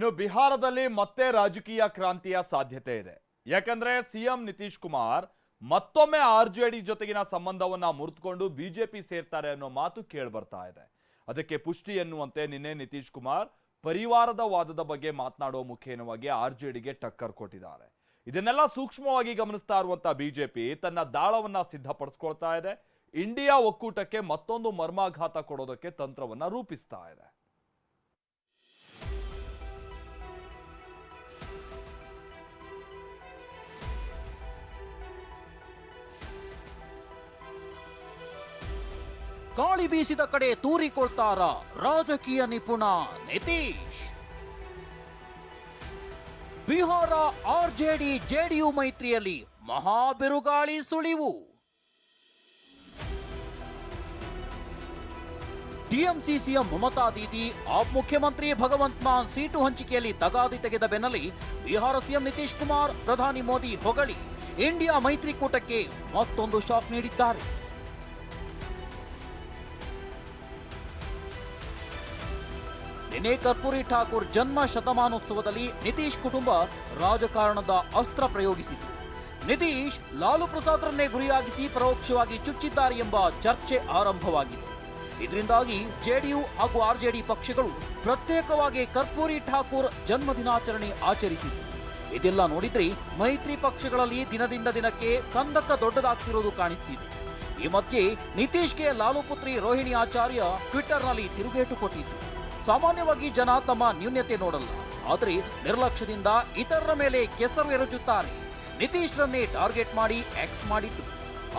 ಇನ್ನು ಬಿಹಾರದಲ್ಲಿ ಮತ್ತೆ ರಾಜಕೀಯ ಕ್ರಾಂತಿಯ ಸಾಧ್ಯತೆ ಇದೆ. ಯಾಕಂದ್ರೆ ಸಿಎಂ ನಿತೀಶ್ ಕುಮಾರ್ ಮತ್ತೊಮ್ಮೆ ಆರ್ ಜೆ ಡಿ ಜೊತೆಗಿನ ಸಂಬಂಧವನ್ನ ಮುರಿದುಕೊಂಡು ಬಿಜೆಪಿ ಸೇರ್ತಾರೆ ಅನ್ನೋ ಮಾತು ಕೇಳಿ ಬರ್ತಾ ಇದೆ. ಅದಕ್ಕೆ ಪುಷ್ಟಿ ಎನ್ನುವಂತೆ ನಿನ್ನೆ ನಿತೀಶ್ ಕುಮಾರ್ ಪರಿವಾರದ ವಾದದ ಬಗ್ಗೆ ಮಾತನಾಡುವ ಮುಖೇನವಾಗಿ ಆರ್ ಜೆ ಡಿಗೆ ಟಕ್ಕರ್ ಕೊಟ್ಟಿದ್ದಾರೆ. ಇದನ್ನೆಲ್ಲ ಸೂಕ್ಷ್ಮವಾಗಿ ಗಮನಿಸ್ತಾ ಇರುವಂತ ಬಿಜೆಪಿ ತನ್ನ ದಾಳವನ್ನ ಸಿದ್ಧಪಡಿಸ್ಕೊಳ್ತಾ ಇದೆ. ಇಂಡಿಯಾ ಒಕ್ಕೂಟಕ್ಕೆ ಮತ್ತೊಂದು ಮರ್ಮಾಘಾತ ಕೊಡೋದಕ್ಕೆ ತಂತ್ರವನ್ನ ರೂಪಿಸ್ತಾ ಇದೆ. ಗಾಳಿ ಬೀಸಿದ ಕಡೆ ತೂರಿಕೊಳ್ತಾರ ರಾಜಕೀಯ ನಿಪುಣ ನಿತೀಶ್. ಬಿಹಾರ ಆರ್ಜೆಡಿ ಜೆಡಿಯು ಮೈತ್ರಿಯಲ್ಲಿ ಮಹಾಬಿರುಗಾಳಿ ಸುಳಿವು. ಟಿಎಂಸಿ ಸಿಎಂ ಮಮತಾ ದೀದಿ, ಆಪ್ ಮುಖ್ಯಮಂತ್ರಿ ಭಗವಂತ್ ಮಾನ್ ಸೀಟು ಹಂಚಿಕೆಯಲ್ಲಿ ತಗಾದಿ ತೆಗೆದ ಬೆನ್ನಲ್ಲಿ ಬಿಹಾರ ಸಿಎಂ ನಿತೀಶ್ ಕುಮಾರ್, ಪ್ರಧಾನಿ ಮೋದಿ ಹೊಗಳಿ. ಇಂಡಿಯಾ ಮೈತ್ರಿಕೂಟಕ್ಕೆ ಮತ್ತೊಂದು ಶಾಕ್ ನೀಡಿದ್ದಾರೆ. ನಿನ್ನೆ ಕರ್ಪೂರಿ ಠಾಕೂರ್ ಜನ್ಮ ಶತಮಾನೋತ್ಸವದಲ್ಲಿ ನಿತೀಶ್ ಕುಟುಂಬ ರಾಜಕಾರಣದ ಅಸ್ತ್ರ ಪ್ರಯೋಗಿಸಿತು. ನಿತೀಶ್ ಲಾಲು ಪ್ರಸಾದ್ರನ್ನೇ ಗುರಿಯಾಗಿಸಿ ಪರೋಕ್ಷವಾಗಿ ಚುಚ್ಚಿದ್ದಾರೆ ಎಂಬ ಚರ್ಚೆ ಆರಂಭವಾಗಿದೆ. ಇದರಿಂದಾಗಿ ಜೆಡಿಯು ಹಾಗೂ ಆರ್ಜೆಡಿ ಪಕ್ಷಗಳು ಪ್ರತ್ಯೇಕವಾಗಿ ಕರ್ಪೂರಿ ಠಾಕೂರ್ ಜನ್ಮದಿನಾಚರಣೆ ಆಚರಿಸಿತು ಇದೆಲ್ಲ ನೋಡಿದ್ರೆ ಮೈತ್ರಿ ಪಕ್ಷಗಳಲ್ಲಿ ದಿನದಿಂದ ದಿನಕ್ಕೆ ಕಂದಕ ದೊಡ್ಡದಾಗ್ತಿರೋದು ಕಾಣಿಸ್ತಿದೆ. ಈ ಮಧ್ಯೆ ನಿತೀಶ್ಗೆ ಲಾಲು ಪುತ್ರಿ ರೋಹಿಣಿ ಆಚಾರ್ಯ ಟ್ವಿಟರ್ನಲ್ಲಿ ತಿರುಗೇಟು ಕೊಟ್ಟಿದ್ದು ಸಾಮಾನ್ಯವಾಗಿ ಜನ ತಮ್ಮ ನ್ಯೂನ್ಯತೆ ನೋಡಲ್ಲ. ಆದರೆ ನಿರ್ಲಕ್ಷ್ಯದಿಂದ ಇತರರ ಮೇಲೆ ಕೆಸರು ಎರಚುತ್ತಾರೆ. ನಿತೀಶ್ರನ್ನೇ ಟಾರ್ಗೆಟ್ ಮಾಡಿ ಎಕ್ಸ್ ಮಾಡಿದ್ದು.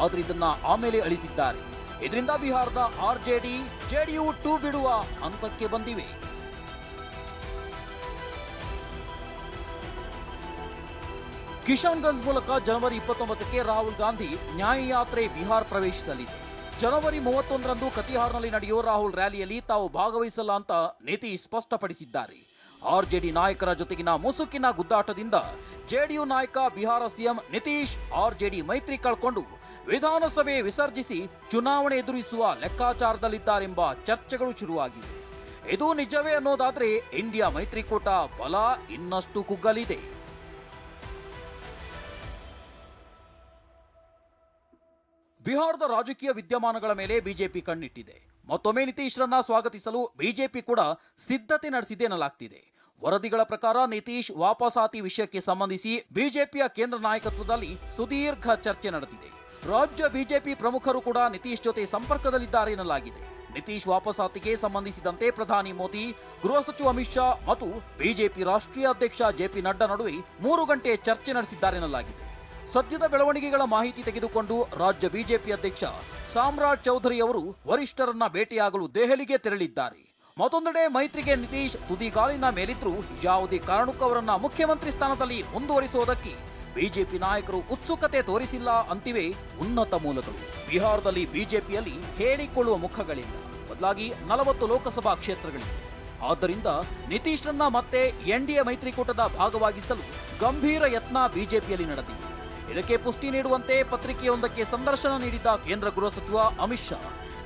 ಆದ್ರೆ ಇದನ್ನ ಆಮೇಲೆ ಅಳಿಸಿದ್ದಾರೆ. ಇದರಿಂದ ಬಿಹಾರದ ಆರ್ಜೆಡಿ ಜೆಡಿಯು ಟೂ ಬಿಡುವ ಹಂತಕ್ಕೆ ಬಂದಿವೆ. ಕಿಶಾನ್ಗಂಜ್ ಮೂಲಕ ಜನವರಿ ಇಪ್ಪತ್ತೊಂಬತ್ತಕ್ಕೆ ರಾಹುಲ್ ಗಾಂಧಿ ನ್ಯಾಯಯಾತ್ರೆ ಬಿಹಾರ್ ಪ್ರವೇಶಿಸಲಿದೆ. ಜನವರಿ ಮೂವತ್ತೊಂದರಂದು ಕತಿಹಾರ್ನಲ್ಲಿ ನಡೆಯುವ ರಾಹುಲ್ ರ್ಯಾಲಿಯಲ್ಲಿ ತಾವು ಭಾಗವಹಿಸಲ್ಲ ಅಂತ ನಿತೀಶ್ ಸ್ಪಷ್ಟಪಡಿಸಿದ್ದಾರೆ. ಆರ್ಜೆಡಿ ನಾಯಕರ ಜೊತೆಗಿನ ಮುಸುಕಿನ ಗುದ್ದಾಟದಿಂದ ಜೆಡಿಯು ನಾಯಕ ಬಿಹಾರ ಸಿಎಂ ನಿತೀಶ್, ಆರ್ಜೆಡಿ ಮೈತ್ರಿ ಕಳ್ಕೊಂಡು ವಿಧಾನಸಭೆ ವಿಸರ್ಜಿಸಿ ಚುನಾವಣೆ ಎದುರಿಸುವ ಲೆಕ್ಕಾಚಾರದಲ್ಲಿದ್ದಾರೆಂಬ ಚರ್ಚೆಗಳು ಶುರುವಾಗಿವೆ. ಇದು ನಿಜವೇ ಅನ್ನೋದಾದ್ರೆ ಇಂಡಿಯಾ ಮೈತ್ರಿಕೂಟ ಬಲ ಇನ್ನಷ್ಟು ಕುಗ್ಗಲಿದೆ. ಬಿಹಾರದ ರಾಜಕೀಯ ವಿದ್ಯಮಾನಗಳ ಮೇಲೆ ಬಿಜೆಪಿ ಕಣ್ಣಿಟ್ಟಿದೆ. ಮತ್ತೊಮ್ಮೆ ನಿತೀಶ್ರನ್ನ ಸ್ವಾಗತಿಸಲು ಬಿಜೆಪಿ ಕೂಡ ಸಿದ್ಧತೆ ನಡೆಸಿದೆ ಎನ್ನಲಾಗ್ತಿದೆ. ವರದಿಗಳ ಪ್ರಕಾರ ನಿತೀಶ್ ವಾಪಸಾತಿ ವಿಷಯಕ್ಕೆ ಸಂಬಂಧಿಸಿ ಬಿಜೆಪಿಯ ಕೇಂದ್ರ ನಾಯಕತ್ವದಲ್ಲಿ ಸುದೀರ್ಘ ಚರ್ಚೆ ನಡೆದಿದೆ. ರಾಜ್ಯ ಬಿಜೆಪಿ ಪ್ರಮುಖರು ಕೂಡ ನಿತೀಶ್ ಜೊತೆ ಸಂಪರ್ಕದಲ್ಲಿದ್ದಾರೆ ಎನ್ನಲಾಗಿದೆ. ನಿತೀಶ್ ವಾಪಸಾತಿಗೆ ಸಂಬಂಧಿಸಿದಂತೆ ಪ್ರಧಾನಿ ಮೋದಿ, ಗೃಹ ಸಚಿವ ಅಮಿತ್ ಶಾ ಮತ್ತು ಬಿಜೆಪಿ ರಾಷ್ಟ್ರೀಯ ಅಧ್ಯಕ್ಷ ಜೆಪಿ ನಡ್ಡಾ ನಡುವೆ ಮೂರು ಗಂಟೆ ಚರ್ಚೆ ನಡೆಸಿದ್ದಾರೆ ಎನ್ನಲಾಗಿದೆ. ಸದ್ಯದ ಬೆಳವಣಿಗೆಗಳ ಮಾಹಿತಿ ತೆಗೆದುಕೊಂಡು ರಾಜ್ಯ ಬಿಜೆಪಿ ಅಧ್ಯಕ್ಷ ಸಾಮ್ರಾಟ್ ಚೌಧರಿ ಅವರು ವರಿಷ್ಠರನ್ನ ಭೇಟಿಯಾಗಲು ದೆಹಲಿಗೆ ತೆರಳಿದ್ದಾರೆ. ಮತ್ತೊಂದೆಡೆ ಮೈತ್ರಿಗೆ ನಿತೀಶ್ ತುದಿಗಾಲಿನ ಮೇಲಿದ್ರೂ ಯಾವುದೇ ಕಾರಣಕ್ಕೂ ಅವರನ್ನ ಮುಖ್ಯಮಂತ್ರಿ ಸ್ಥಾನದಲ್ಲಿ ಮುಂದುವರಿಸುವುದಕ್ಕೆ ಬಿಜೆಪಿ ನಾಯಕರು ಉತ್ಸುಕತೆ ತೋರಿಸಿಲ್ಲ ಅಂತಿವೆ ಉನ್ನತ ಮೂಲಗಳು. ಬಿಹಾರದಲ್ಲಿ ಬಿಜೆಪಿಯಲ್ಲಿ ಹೇಳಿಕೊಳ್ಳುವ ಮುಖಗಳಿಲ್ಲ. ಬದಲಾಗಿ ನಲವತ್ತು ಲೋಕಸಭಾ ಕ್ಷೇತ್ರಗಳಿವೆ. ಆದ್ದರಿಂದ ನಿತೀಶ್ರನ್ನ ಮತ್ತೆ ಎನ್ಡಿಎ ಮೈತ್ರಿಕೂಟದ ಭಾಗವಾಗಿಸಲು ಗಂಭೀರ ಯತ್ನ ಬಿಜೆಪಿಯಲ್ಲಿ ನಡೆದಿದೆ. ಇದಕ್ಕೆ ಪುಷ್ಟಿ ನೀಡುವಂತೆ ಪತ್ರಿಕೆಯೊಂದಕ್ಕೆ ಸಂದರ್ಶನ ನೀಡಿದ್ದ ಕೇಂದ್ರ ಗೃಹ ಸಚಿವ ಅಮಿತ್ ಶಾ.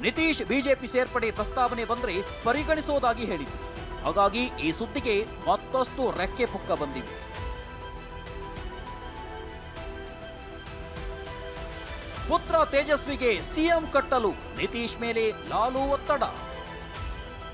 ನಿತೀಶ್ ಬಿಜೆಪಿ ಸೇರ್ಪಡೆ ಪ್ರಸ್ತಾವನೆ ಬಂದ್ರೆ ಪರಿಗಣಿಸುವುದಾಗಿ ಹೇಳಿದ್ರು. ಹಾಗಾಗಿ ಈ ಸುದ್ದಿಗೆ ಮತ್ತಷ್ಟು ರೆಕ್ಕೆ ಪುಕ್ಕ ಬಂದಿದೆ. ಪುತ್ರ ತೇಜಸ್ವಿಗೆ ಸಿಎಂ ಕಟ್ಟಲು ನಿತೀಶ್ ಮೇಲೆ ಲಾಲು ಒತ್ತಡ.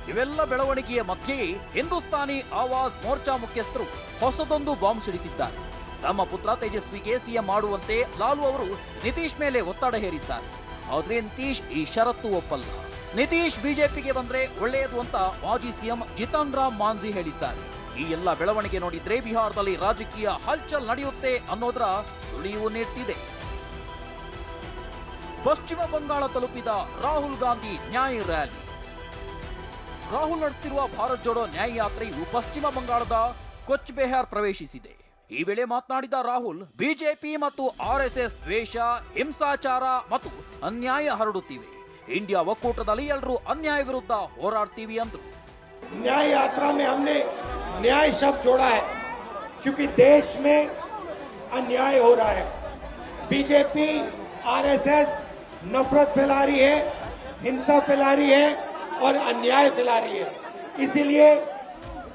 ಇವೆಲ್ಲ ಬೆಳವಣಿಗೆಯ ಮಧ್ಯೆಯೇ ಹಿಂದೂಸ್ತಾನಿ ಆವಾಜ್ ಮೋರ್ಚಾ ಮುಖ್ಯಸ್ಥರು ಹೊಸದೊಂದು ಬಾಂಬ್ ಸಿಡಿಸಿದ್ದಾರೆ. ತಮ್ಮ ಪುತ್ರ ತೇಜಸ್ವಿಗೆ ಸಿಎಂ ಮಾಡುವಂತೆ ಲಾಲು ಅವರು ನಿತೀಶ್ ಮೇಲೆ ಒತ್ತಡ ಹೇರಿದ್ದಾರೆ. ಆದ್ರೆ ನಿತೀಶ್ ಈ ಷರತ್ತು ಒಪ್ಪಲ್ಲ. ನಿತೀಶ್ ಬಿಜೆಪಿಗೆ ಬಂದ್ರೆ ಒಳ್ಳೆಯದು ಅಂತ ಮಾಜಿ ಸಿಎಂ ಜಿತನ್ ರಾಮ್ ಮಾಂಜಿ ಹೇಳಿದ್ದಾರೆ. ಈ ಎಲ್ಲ ಬೆಳವಣಿಗೆ ನೋಡಿದ್ರೆ ಬಿಹಾರದಲ್ಲಿ ರಾಜಕೀಯ ಹಲ್ಚಲ್ ನಡೆಯುತ್ತೆ ಅನ್ನೋದರ ಸುಳಿವು ನೀಡ್ತಿದೆ. ಪಶ್ಚಿಮ ಬಂಗಾಳ ತಲುಪಿದ ರಾಹುಲ್ ಗಾಂಧಿ ನ್ಯಾಯ ರ್ಯಾಲಿ. ರಾಹುಲ್ ನಡೆಸುತ್ತಿರುವ ಭಾರತ್ ಜೋಡೋ ನ್ಯಾಯ ಯಾತ್ರೆಯು ಪಶ್ಚಿಮ ಬಂಗಾಳದ ಕೊಚ್ ಬೆಹಾರ್ ಪ್ರವೇಶಿಸಿದೆ. ಈ ವೇಳೆ ಮಾತನಾಡಿದ ರಾಹುಲ್ ಬಿಜೆಪಿ ಮತ್ತು ಆರ್ಎಸ್ಎಸ್ ದ್ವೇಷ ಹಿಂಸಾಚಾರ ಮತ್ತು ಅನ್ಯಾಯ ಹರಡುತ್ತಿವೆ ಇಂಡಿಯಾ ಒಕ್ಕೂಟದಲ್ಲಿ ಎಲ್ಲರೂ ಅನ್ಯಾಯ ವಿರುದ್ಧ ಹೋರಾಡ್ತೀವಿ ಅಂದ್ರು न्याय यात्रा में हमने न्याय शब्द जोड़ा है क्योंकि देश में अन्याय हो रहा है बीजेपी आरएसएस नफरत फैला रही है हिंसा फैला रही है और अन्याय फैला रही है इसीलिए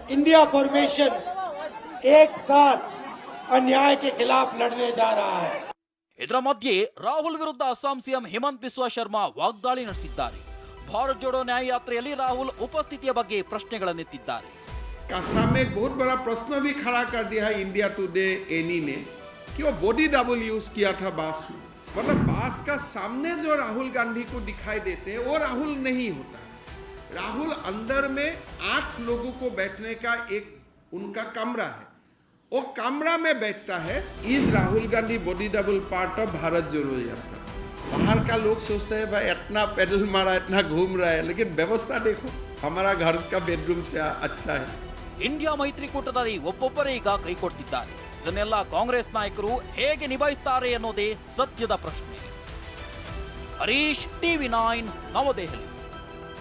इंडिया फॉर्मेशन एक साथ अन्याय के खिलाफ लड़ने जा रहा है ಇದರ मध्य ರಾಹುಲ್ ವಿರುದ್ಧ ಅಸ್ಸಾಂ ಸಿಎಂ ಹಿಮಂತ್ ಬಿಸ್ವಾ ಶರ್ಮಾ ವಾಗ್ದಾಳಿ ನಡೆಸಿದ್ದಾರೆ ಭಾರತ್ ಜೋಡೋ ನ್ಯಾಯ ಯಾತ್ರೆಯಲ್ಲಿ ರಾಹುಲ್ ಉಪಸ್ಥಿತಿಯ ಬಗ್ಗೆ ಪ್ರಶ್ನೆಗಳನ್ನೆತ್ತಿದ್ದಾರೆ असम में एक बहुत बड़ा प्रश्न भी खड़ा कर दिया है इंडिया टुडे एनी ने कि वो बॉडी डबल यूज किया था बास में मतलब बास का सामने जो राहुल गांधी को दिखाई देते हैं वो राहुल नहीं होता राहुल अंदर में आठ लोगों को बैठने का एक उनका कमरा है वो कमरा में बैठता है is Rahul Gandhi body double part of Bharat Jodo Yatra बाहर का लोग सोचते हैं भाई इतना पैदल मारा इतना घूम रहा है लेकिन व्यवस्था देखो हमारा घर का बेडरूम से अच्छा है ಇಂಡಿಯಾ ಮೈತ್ರಿಕೂಟದಲ್ಲಿ ಒಬ್ಬೊಬ್ಬರೇ ಈಗ ಕೈಕೊಡ್ತಿದ್ದಾರೆ ಇದನ್ನೆಲ್ಲ ಕಾಂಗ್ರೆಸ್ ನಾಯಕರು ಹೇಗೆ ನಿಭಾಯಿಸ್ತಾರೆ ಅನ್ನೋದೇ ಸದ್ಯದ ಪ್ರಶ್ನೆ ಹರೀಶ್ ಟಿವಿ ನೈನ್ ನವದೆಹಲಿ